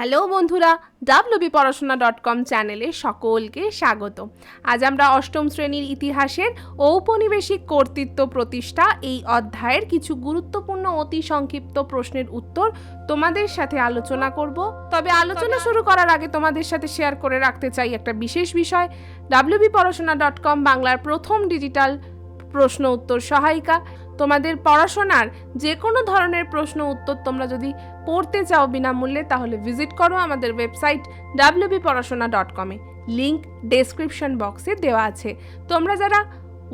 Hello বন্ধুরা WB পড়াশোনা dot com চ্যানেলে সকলকে স্বাগত। আজ আমরা অষ্টম শ্রেণির ইতিহাসের ঔপনিবেশিক কর্তৃত্ব প্রতিষ্ঠা এই অধ্যায়ের কিছু গুরুত্বপূর্ণ অতি সংক্ষিপ্ত প্রশ্নের উত্তর তোমাদের সাথে আলোচনা করব। তবে আলোচনা শুরু করার আগে তোমাদের সাথে শেয়ার করে রাখতে চাই একটা বিশেষ বিষয়। ডাব্লিউবি পড়াশোনা ডট কম বাংলার প্রথম ডিজিটাল প্রশ্ন উত্তর সহায়িকা। তোমাদের পড়াশোনার যে কোনো ধরনের প্রশ্ন উত্তর তোমরা যদি পড়তে চাও বিনামূল্যে, তাহলে ভিজিট করো আমাদের ওয়েবসাইট ডাব্লিউবি পড়াশোনা ডট কমে লিঙ্ক ডেসক্রিপশন বক্সে দেওয়া আছে। তোমরা যারা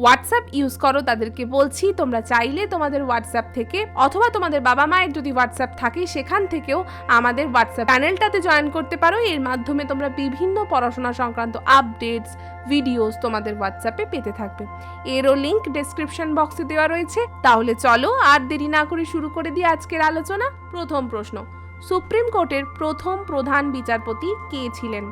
হোয়াটসঅ্যাপ ইউজ করো, তাদেরকে বলছি, তোমরা চাইলে তোমাদের হোয়াটসঅ্যাপ থেকে অথবা তোমাদের বাবা মায়ের যদি হোয়াটসঅ্যাপ থাকে, সেখান থেকেও আমাদের হোয়াটসঅ্যাপ চ্যানেলটাতে জয়েন করতে পারো। এর মাধ্যমে তোমরা বিভিন্ন পড়াশোনা সংক্রান্ত আপডেটস ভিডিওস তোমাদের হোয়াটসঅ্যাপে পেতে থাকবে। এরও লিঙ্ক ডেসক্রিপশন বক্সে দেওয়া রয়েছে। তাহলে চলো, আর দেরি না করে শুরু করে দিই আজকের আলোচনা। প্রথম প্রশ্ন সুপ্রিম কোর্টের প্রথম প্রধান বিচারপতি কে ছিলেন?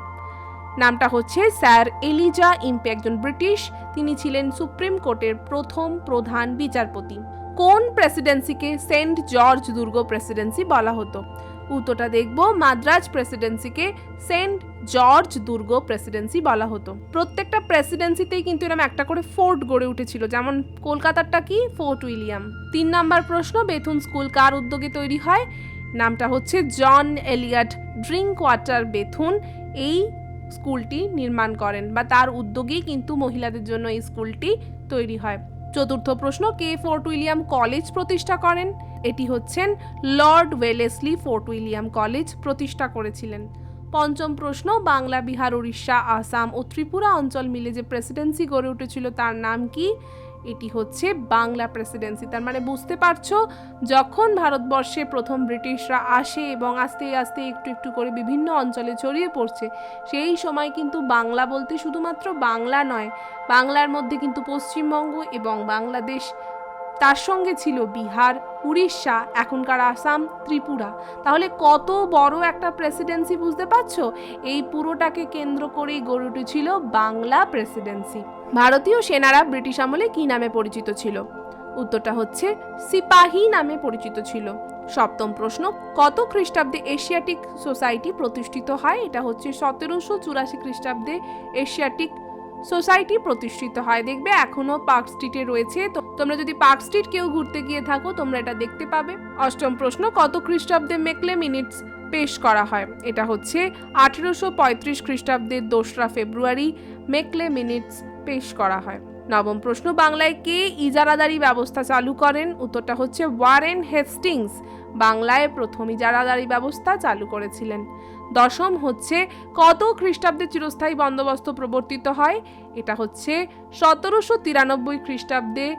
নামটা হচ্ছে স্যার এলিজা ইম্পে, একজন ব্রিটিশ। তিনি ছিলেন সুপ্রিম কোর্টের প্রথম প্রধান বিচারপতি। কোন প্রেসিডেন্সিকে সেন্ট জর্জ দুর্গ প্রেসিডেন্সি বলা হতো? উত্তরটা দেখব, মাদ্রাজ প্রেসিডেন্সিকে সেন্ট জর্জ দুর্গ প্রেসিডেন্সি বলা হতো। প্রত্যেকটা প্রেসিডেন্সিতেই কিন্তু এরকম একটা করে ফোর্ট গড়ে উঠেছিল। যেমন কলকাতারটা কি? Fort William. তিন নাম্বার প্রশ্ন, বেথুন স্কুল কার উদ্যোগে তৈরি হয়? নামটা হচ্ছে John Eliot Drinkwater Bethune. এই স্কুলটি নির্মাণ করেন বা তার উদ্যোগেই কিন্তু মহিলাদের জন্য এই স্কুলটি তৈরি হয়। চতুর্থ প্রশ্ন, কে ফোর্ট উইলিয়াম কলেজ প্রতিষ্ঠা করেন? এটি হচ্ছেন Lord Wellesley Fort William college প্রতিষ্ঠা করেছিলেন। পঞ্চম প্রশ্ন, বাংলা, বিহার, উড়িষ্যা, আসাম ও ত্রিপুরা অঞ্চল মিলে যে প্রেসিডেন্সি গড়ে উঠেছিল তার নাম কি? এটি হচ্ছে বাংলা প্রেসিডেন্সি। তার মানে বুঝতে পারছ, যখন ভারতবর্ষে প্রথম ব্রিটিশরা আসে এবং আস্তে আস্তে একটু একটু করে বিভিন্ন অঞ্চলে ছড়িয়ে পড়ছে, সেই সময় কিন্তু বাংলা বলতে শুধুমাত্র বাংলা নয়, বাংলার মধ্যে কিন্তু পশ্চিমবঙ্গ এবং বাংলাদেশ তার সঙ্গে ছিল বিহার, উড়িষ্যা, এখনকার আসাম, ত্রিপুরা। তাহলে কত বড় একটা প্রেসিডেন্সি বুঝতে পারছ? এই পুরোটাকে কেন্দ্র করেই গড়ে উঠেছিল বাংলা প্রেসিডেন্সি ভারতীয় সেনারা ব্রিটিশ আমলে কি নামে পরিচিত ছিল? উত্তরটা হচ্ছে, সিপাহী নামে পরিচিত ছিল। সপ্তম প্রশ্ন, কত খ্রিস্টাব্দে এশিয়াটিক সোসাইটি প্রতিষ্ঠিত হয়? এটা হচ্ছে সতেরোশো চুরাশি খ্রিস্টাব্দে এশিয়াটিক সোসাইটি প্রতিষ্ঠিত হয়। দেখবে এখনও পার্ক স্ট্রিটে রয়েছে। তো তোমরা যদি পার্ক স্ট্রিট কেউ ঘুরতে গিয়ে থাকো, তোমরা এটা দেখতে পাবে। অষ্টম প্রশ্ন, কত খ্রিস্টাব্দে মেকলে মিনিটস পেশ করা হয়? এটা হচ্ছে আঠেরোশো পঁয়ত্রিশ খ্রিস্টাব্দের দোসরা ফেব্রুয়ারি মেকলে মিনিটস পেশ করা হয়। নবম প্রশ্ন, বাংলায় কে ইজারাদারি ব্যবস্থা চালু করেন? উত্তরটা হচ্ছে ওয়ারেন হেস্টিংস। বাংলায় প্রথম ইজারাদারি ব্যবস্থা চালু করেছিলেন। দশম হচ্ছে, কত খ্রিস্টাব্দে চিরস্থায়ী বন্দোবস্ত প্রবর্তিত হয়? এটা হচ্ছে সতেরোশো তিরানব্বই খ্রিস্টাব্দে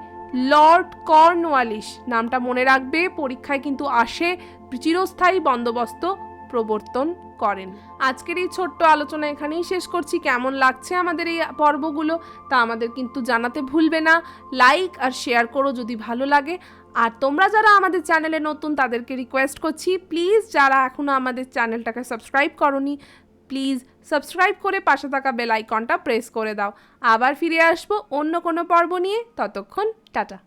লর্ড কর্নওয়ালিস নামটা মনে রাখবে, পরীক্ষায় কিন্তু আসে চিরস্থায়ী বন্দোবস্ত প্রবর্তন করেন। আজকের এই ছোট্ট আলোচনা এখানেই শেষ করছি। কেমন লাগছে আমাদের এই পর্বগুলো তা আমাদের কিন্তু জানাতে ভুলবে না। লাইক আর শেয়ার করো যদি ভালো লাগে। আর তোমরা যারা আমাদের চ্যানেলে নতুন তাদেরকে রিকোয়েস্ট করছি প্লিজ যারা এখনও আমাদের চ্যানেলটাকে সাবস্ক্রাইব করনি প্লিজ সাবস্ক্রাইব করে পাশে থাকা বেল আইকনটা প্রেস করে দাও। আবার ফিরে আসব অন্য কোনো পর্ব নিয়ে। ততক্ষণ টাটা।